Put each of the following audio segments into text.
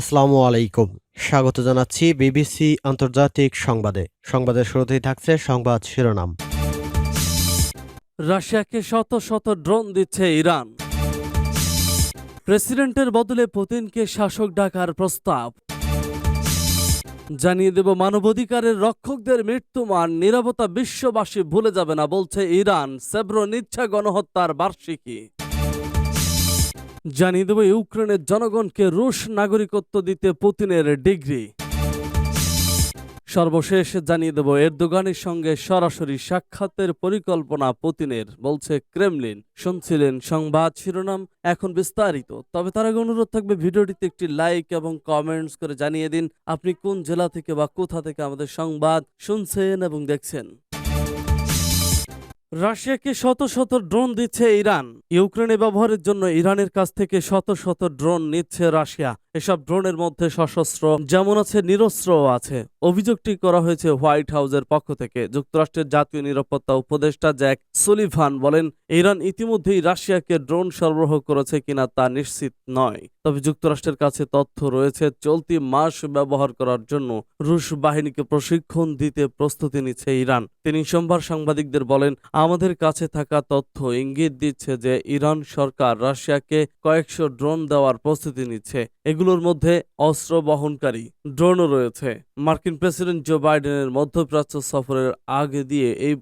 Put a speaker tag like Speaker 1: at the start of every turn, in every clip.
Speaker 1: আসসালামু আলাইকুম। স্বাগত জানাচ্ছি বিবিসি আন্তর্জাতিক সংবাদে। সংবাদের শুরুতেই থাকছে সংবাদ শিরোনাম।
Speaker 2: রাশিয়াকে শত শত ড্রোন দিচ্ছে ইরান। প্রেসিডেন্টের বদলে পুতিনকে শাসক ডাকার প্রস্তাব। জানিয়ে দেব মানবাধিকারের রক্ষকদের মৃত্যুমান নিরাপত্তা বিশ্ববাসী ভুলে যাবে না, বলছে ইরান। সেব্রনিচ্ছা গণহত্যার বার্ষিকী। জানিয়ে দেব, ইউক্রেনের জনগণকে রুশ নাগরিকত্ব দিতে পুতিনের ডিগ্রি। সর্বশেষ জানিয়ে দেব, এরদোগানের সঙ্গে সরাসরি সাক্ষাতের পরিকল্পনা পুতিনের, বলছে ক্রেমলিন। শুনছিলেন সংবাদ শিরোনাম, এখন বিস্তারিত। তবে তার আগে অনুরোধ থাকবে, ভিডিওটিতে একটি লাইক এবং কমেন্টস করে জানিয়ে দিন, আপনি কোন জেলা থেকে বা কোথা থেকে আমাদের সংবাদ শুনছেন এবং দেখছেন। রাশিয়াকে শত শত ড্রোন দিচ্ছে ইরান। ইউক্রেনে ব্যবহারের জন্য ইরানের কাছ থেকে শত শত ড্রোন নিচ্ছে রাশিয়া। এসব ড্রোনের মধ্যে সশস্ত্র যেমন আছে, নিরস্ত্রও আছে। অভিযোগটি করা হয়েছে হোয়াইট হাউসের পক্ষ থেকে। যুক্তরাষ্ট্রের জাতীয় নিরাপত্তা উপদেষ্টা জ্যাক সুলিভান বলেন, ইরান ইতিমধ্যেই রাশিয়াকে ড্রোন সরবরাহ করেছে কিনা তা নিশ্চিত নয়। তবে যুক্তরাষ্ট্রের কাছে তথ্য রয়েছে, চলতি মাস ব্যবহার করার জন্য রুশ বাহিনীকে প্রশিক্ষণ দিতে প্রস্তুতি নিচ্ছে ইরান। তিনি সোমবার সাংবাদিকদের বলেন, আমাদের কাছে থাকা তথ্য ইঙ্গিত দিচ্ছে যে ইরান সরকার রাশিয়াকে কয়েকশো ড্রোন দেওয়ার প্রস্তুতি নিচ্ছে। এগুলোর মধ্যে অস্ত্র বহনকারী ড্রোনও রয়েছে। মার্কিন প্রেসিডেন্ট জো বাইডেনের মধ্যপ্রাচ্য সফরের আগে দিয়ে এই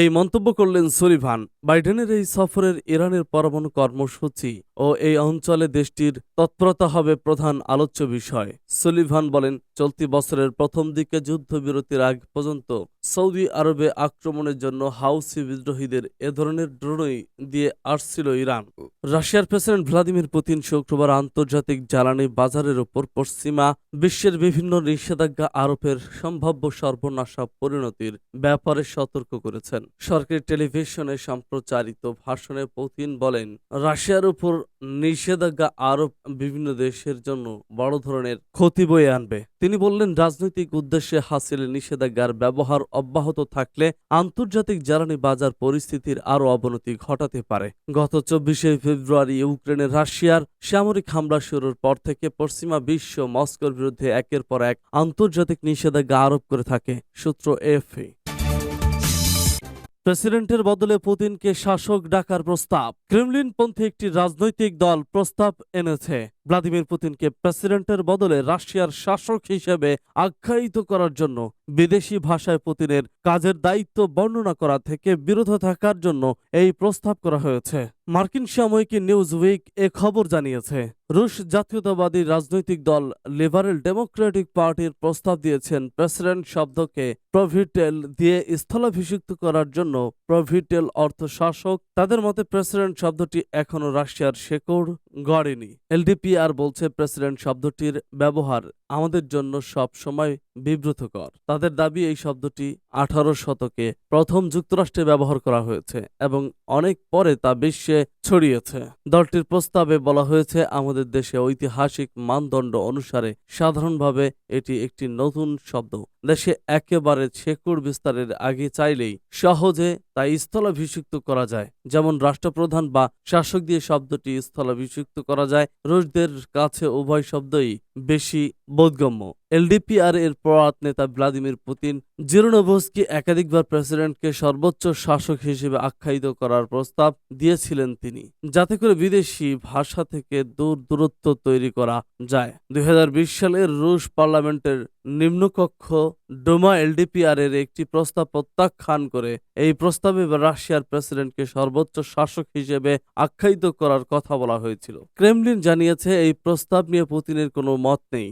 Speaker 2: এই মন্তব্য করলেন সুলিভান। বাইডেনের এই সফরের ইরানের পরমাণু কর্মসূচি ও এই অঞ্চলে দেশটির তৎপরতা হবে প্রধান আলোচ্য বিষয়। সুলিভান বলেন, চলতি বছরের প্রথম দিকে যুদ্ধবিরতির আগ পর্যন্ত সৌদি আরবে আক্রমণের জন্য হাউসি বিদ্রোহীদের এ ধরনের ড্রোনই দিয়ে আসছিল ইরান। রাশিয়ার প্রেসিডেন্ট ভ্লাদিমির পুতিন শুক্রবার আন্তর্জাতিক জ্বালানি বাজারের উপর পশ্চিমা বিশ্বের বিভিন্ন নিষেধাজ্ঞা আরোপের সম্ভাব্য সর্বনাশা পরিণতির ব্যাপারে সতর্ক করেছেন। সরকারি টেলিভিশনে সম্প্রচারিত ভাষণে পুতিন বলেন, রাশিয়ার উপর নিষেধাজ্ঞা আরোপ বিভিন্ন দেশের জন্য বড় ধরনের ক্ষতি বয়ে আনবে। তিনি বললেন, রাজনৈতিক উদ্দেশ্যে হাসিলের নিষেধাজ্ঞার ব্যবহার অব্যাহত থাকলে আন্তর্জাতিক জ্বালানি বাজার পরিস্থিতির আরও অবনতি ঘটাতে পারে। গত চব্বিশে ফেব্রুয়ারি ইউক্রেনের রাশিয়ার সামরিক হামলা শুরুর পর থেকে পশ্চিমা বিশ্ব মস্কোর বিরুদ্ধে একের পর এক আন্তর্জাতিক নিষেধাজ্ঞা আরোপ করে থাকে, সূত্র এফএ প্রেসিডেন্টের বদলে পুতিনকে শাসক ডাকার প্রস্তাব। ক্রেমলিনপন্থী একটি রাজনৈতিক দল প্রস্তাব এনেছে। ভ্লাদিমির পুতিনকে প্রেসিডেন্টের বদলে রাশিয়ার শাসক হিসেবে আখ্যায়িত করার জন্য বিদেশি ভাষায় পুতিনের কাজের দায়িত্ব বর্ণনা করা থেকে বিরত থাকার জন্য এই প্রস্তাব করা হয়েছে। মার্কিন সাময়িকী নিউজ উইক এ খবর জানিয়েছে, রুশ জাতীয়তাবাদী রাজনৈতিক দল লিবারেল ডেমোক্রেটিক পার্টির প্রস্তাব দিয়েছেন প্রেসিডেন্ট শব্দকে প্রভিটেল দিয়ে স্থলাভিষিক্ত করার জন্য। প্রভিটেল অর্থ শাসক। তাদের মতে, প্রেসিডেন্ট শব্দটি এখনও রাশিয়ার শেকড় গড়েনি। এলডিপিআর বলছে, প্রেসিডেন্ট শব্দটির ব্যবহার আমাদের জন্য সব সময় বিব্রতকর। তাদের দাবি এই শব্দটি আঠারো শতকে প্রথম যুক্তরাষ্ট্রে ব্যবহার করা হয়েছে এবং অনেক পরে তা বিশ্বে ছড়িয়েছে। দলটির প্রস্তাবে বলা হয়েছে, আমাদের দেশে ঐতিহাসিক মানদণ্ড অনুসারে সাধারণভাবে এটি একটি নতুন শব্দ। দেশে একেবারে শেকড় বিস্তারের আগে চাইলেই সহজে তা স্থলাভিষিক্ত করা যায়। যেমন রাষ্ট্রপ্রধান বা শাসক দিয়ে শব্দটি স্থলাভিষিক্ত করা যায়, রুশদের কাছে উভয় শব্দই বেশি বোধগম্য। এলডিপিআর এর প্রয়াত নেতা ভ্লাদিমির পুতিন জিরোনোভস্কি একাধিকবার প্রেসিডেন্টকে সর্বোচ্চ শাসক হিসেবে আখ্যায়িত করার প্রস্তাব দিয়েছিলেন তিনি, যাতে করে বিদেশি ভাষা থেকে দূর দূরত্ব তৈরি করা যায়। দুই সালের রুশ পার্লামেন্টের নিম্নকক্ষ ডোমা এলডিপিআর এর একটি প্রস্তাব প্রত্যাখ্যান করে, এই প্রস্তাবে রাশিয়ার প্রেসিডেন্টকে সর্বোচ্চ শাসক হিসেবে আখ্যায়িত করার কথা বলা হয়েছিল। ক্রেমলিন জানিয়েছে, এই প্রস্তাব নিয়ে পুতিনের কোনো মত নেই।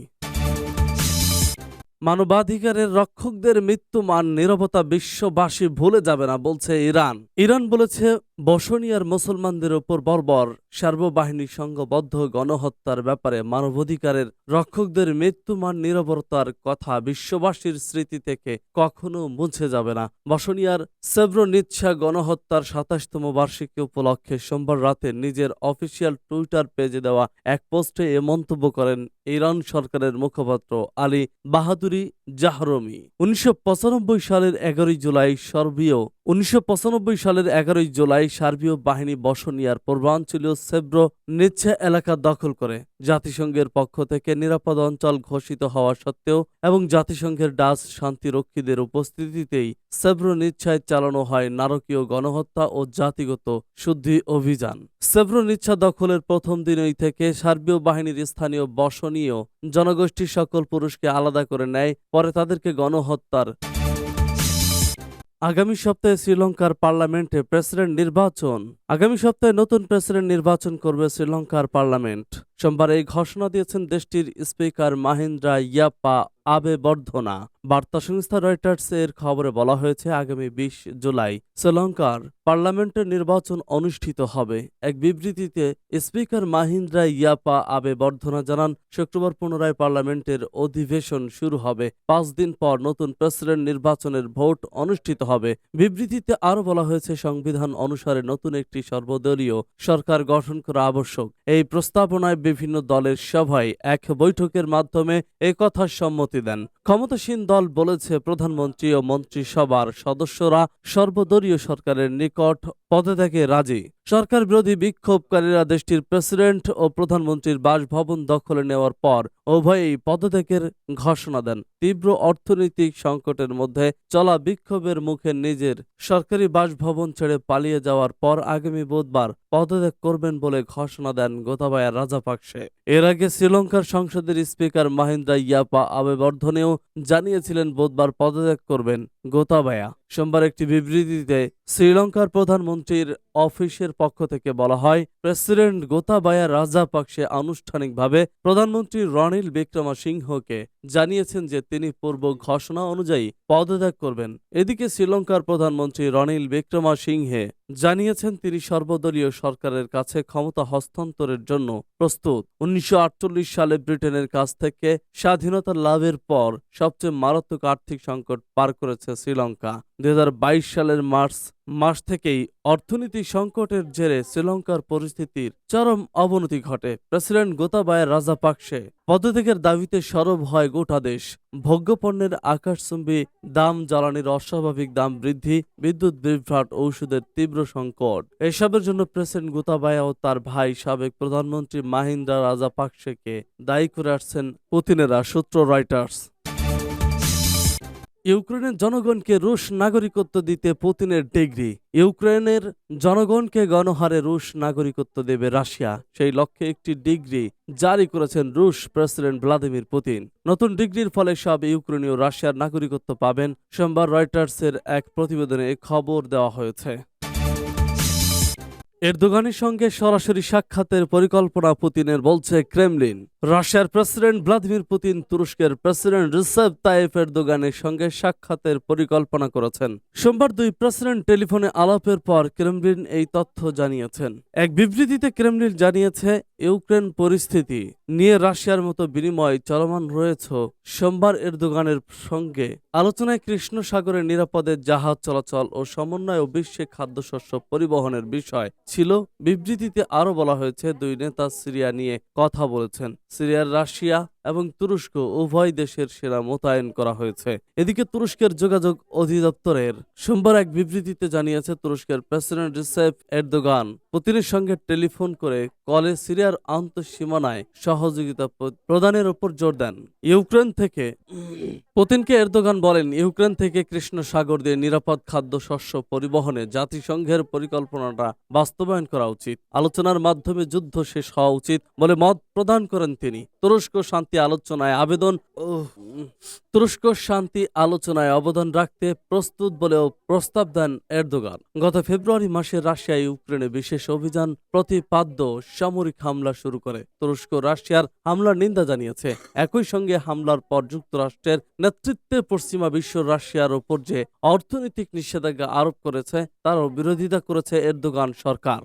Speaker 2: মানবাধিকারের রক্ষকদের মৃত্যু মান নিরবতা বিশ্ববাসী ভুলে যাবে না, বলছে ইরান। ইরান বলেছে বসনিয়ার মুসলমানদের ওপর বর্বর সার্ববাহিনী সংঘবদ্ধ গণহত্যার ব্যাপারে মানবাধিকারের রক্ষকদের মৃত্যুমান নিরবতার কথা বিশ্ববাসীর স্মৃতি থেকে কখনো মুছে যাবে না। বসনিয়ার সেব্রনিচ্ছা গণহত্যার সাতাশতম বার্ষিকী উপলক্ষে সোমবার রাতে নিজের অফিসিয়াল টুইটার পেজে দেওয়া এক পোস্টে এ মন্তব্য করেন ইরান সরকারের মুখপাত্র আলী বাহাদুরি জাহরমি। উনিশশো পঁচানব্বই সালের এগারোই জুলাই সর্বীয় উনিশশো পঁচানব্বই সালের এগারোই জুলাই সার্বীয় বাহিনী বসনিয়ার পূর্বাঞ্চলীয় সেব্রো নিচ্ছে এলাকা দখল করে। জাতিসংঘের পক্ষ থেকে নিরাপদ অঞ্চল ঘোষিত হওয়া সত্ত্বেও এবং জাতিসংঘের ডাচ শান্তিরক্ষীদের উপস্থিতিতেই সেব্রো নিচ্ছায় চালানো হয় নারকীয় গণহত্যা ও জাতিগত শুদ্ধি অভিযান। সেব্রো নিচ্ছা দখলের প্রথম দিনই থেকে সার্বীয় বাহিনীর স্থানীয় বসনীয় জনগোষ্ঠীর সকল পুরুষকে আলাদা করে নেয়, পরে তাদেরকে গণহত্যার আগামী সপ্তাহে শ্রীলঙ্কার পার্লামেন্টে প্রেসিডেন্ট নির্বাচন। আগামী সপ্তাহে নতুন প্রেসিডেন্ট নির্বাচন করবে শ্রীলঙ্কার পার্লামেন্ট। সোমবার এই ঘোষণা দিয়েছেন দেশটির স্পিকার মাহিন্দ্রা ইয়াপ্পা আবে বর্ধনা বার্তা সংস্থা রয়টার্স এর খবরে বলা হয়েছে, আগামী বিশ জুলাই শ্রীলঙ্কার পার্লামেন্টের নির্বাচন অনুষ্ঠিত হবে। এক বিবৃতিতে স্পিকার মাহিন্দ্রা ইয়াপা আবে বর্ধনা জানান, শুক্রবার পুনরায় পার্লামেন্টের অধিবেশন শুরু হবে। পাঁচ দিন পর নতুন প্রেসিডেন্ট নির্বাচনের ভোট অনুষ্ঠিত হবে। বিবৃতিতে আরও বলা হয়েছে, সংবিধান অনুসারে নতুন একটি সর্বদলীয় সরকার গঠন করা আবশ্যক। এই প্রস্তাবনায় বিভিন্ন দলের সভায় এক বৈঠকের মাধ্যমে একথা সম্মতি দেন। ক্ষমতাসীন দল বলেছে প্রধানমন্ত্রী ও মন্ত্রিসভার সদস্যরা সর্বদলীয় সরকারের নিকট পদত্যাগে রাজি। সরকার বিরোধী বিক্ষোভকারীরা দেশটির প্রেসিডেন্ট ও প্রধানমন্ত্রীর বাসভবন দখলে নেওয়ার পর উভয়েই পদত্যাগের ঘোষণা দেন। তীব্র অর্থনৈতিক সংকটের মধ্যে চলা বিক্ষোভের মুখে নিজের সরকারি বাসভবন ছেড়ে পালিয়ে যাওয়ার পর আগামী বুধবার পদত্যাগ করবেন বলে ঘোষণা দেন গোতাবায়া রাজাপাকসে। এর আগে শ্রীলঙ্কার সংসদের স্পিকার মাহিন্দ্রা ইয়াপা আবেবর্ধনেও জানিয়েছিলেন বুধবার পদত্যাগ করবেন গোতাবায়া। সোমবার একটি বিবৃতিতে শ্রীলঙ্কার প্রধানমন্ত্রীর অফিসের পক্ষ থেকে বলা হয়, প্রেসিডেন্ট গোতাবায়া রাজাপাকসে আনুষ্ঠানিকভাবে প্রধানমন্ত্রী রনিল বিক্রমসিংহকে জানিয়েছেন যে তিনি পূর্ব ঘোষণা অনুযায়ী পদত্যাগ করবেন। এদিকে শ্রীলঙ্কার প্রধানমন্ত্রী রনিল বিক্রমসিংহে জানিয়েছেন, তিনি সর্বদলীয় সরকারের কাছে ক্ষমতা হস্তান্তরের জন্য প্রস্তুত। উনিশশো আটচল্লিশ সালে ব্রিটেনের কাছ থেকে স্বাধীনতা লাভের পর সবচেয়ে মারাত্মক আর্থিক সংকট পার করেছে শ্রীলঙ্কা। দুই হাজার বাইশ সালের মার্চ, মাস থেকেই অর্থনীতি সংকটের জেরে শ্রীলঙ্কার পরিস্থিতির চরম অবনতি ঘটে। প্রেসিডেন্ট গোতাবায়া রাজাপাকসে পদত্যাগের দাবিতে সরব হয় গোটা দেশ। ভোগ্যপণ্যের আকাশচুম্বী দাম জ্বালানির অস্বাভাবিক দাম বৃদ্ধি, বিদ্যুৎ বিভ্রাট, ঔষধের তীব্র সংকট। এসবের জন্য প্রেসিডেন্ট গোতাবায়া ও তার ভাই, সাবেক প্রধানমন্ত্রী মাহিন্দ্রা রাজাপাকসেকে দায়ী করে আসছেন পুতিনেরা সূত্র রয়টার্স ইউক্রেনের জনগণকে রুশ নাগরিকত্ব দিতে পুতিনের ডিগ্রি। ইউক্রেনের জনগণকে গণহারে রুশ নাগরিকত্ব দেবে রাশিয়া। সেই লক্ষ্যে একটি ডিগ্রি জারি করেছেন রুশ প্রেসিডেন্ট ভ্লাদিমির পুতিন। নতুন ডিগ্রির ফলে সব ইউক্রেনীয় রাশিয়ার নাগরিকত্ব পাবেন। সোমবার রয়টার্সের এক প্রতিবেদনে খবর দেওয়া হয়েছে। এরদোগানের সঙ্গে সরাসরি সাক্ষাতের পরিকল্পনা পুতিনের বলছে ক্রেমলিন। রাশিয়ার প্রেসিডেন্ট ভ্লাদিমির পুতিন তুরস্কের প্রেসিডেন্ট রিসেপ তাইফ এরদোগানের সঙ্গে সাক্ষাতের পরিকল্পনা করেছেন। সোমবার দুই প্রেসিডেন্ট টেলিফোনে আলাপের পর ক্রেমলিন এই তথ্য জানিয়েছেন। এক বিবৃতিতে ক্রেমলিন জানিয়েছে, ইউক্রেন পরিস্থিতি নিয়ে রাশিয়ার মতো বিনিময় চলমান রয়েছে। সোমবার এর এরদোগানের সঙ্গে আলোচনায় কৃষ্ণ সাগরের নিরাপদে জাহাজ চলাচল ও সমন্বয় ও বিশ্বে খাদ্যশস্য পরিবহনের বিষয় ছিল। বিবৃতিতে আরও বলা হয়েছে, দুই নেতা সিরিয়া নিয়ে কথা বলেছেন। সিরিয়ার রাশিয়া এবং তুরস্ক উভয় দেশের সেনা মোতায়েন করা হয়েছে। এদিকে তুরস্কের যোগাযোগ অধিদপ্তরের সোমবার এক বিবৃতিতে জানিয়েছে তুরস্কের প্রেসিডেন্ট রিসেপ এরদোগান, পুতিনের সঙ্গে টেলিফোন করে কলে সিরিয়ার আন্তঃসীমানায় সহযোগিতা প্রদানের উপর জোর দেন। ইউক্রেন থেকে পুতিনকে এরদোগান বলেন, ইউক্রেন থেকে কৃষ্ণ সাগর দিয়ে নিরাপদ খাদ্য শস্য পরিবহনে জাতিসংঘের পরিকল্পনাটা বাস্তবায়ন করা উচিত। আলোচনার মাধ্যমে যুদ্ধ শেষ হওয়া উচিত বলে মত প্রদান করেন তিনি। তুরস্ক শান্তি আলোচনায় আবেদন তুরস্ক শান্তি আলোচনায় অবদান রাখতে প্রস্তুত বলেও প্রস্তাব দেন এরদোগান। গত ফেব্রুয়ারি মাসে রাশিয়া ইউক্রেনে বিশেষ অভিযান প্রতিপাদ্য সামরিক হামলা শুরু করে। তুরস্ক রাশিয়ার হামলার নিন্দা জানিয়েছে। একই সঙ্গে হামলার পর যুক্তরাষ্ট্রের নেতৃত্বে পশ্চিমা বিশ্ব রাশিয়ার ওপর যে অর্থনৈতিক নিষেধাজ্ঞা আরোপ করেছে, তারও বিরোধিতা করেছে এরদোগান সরকার।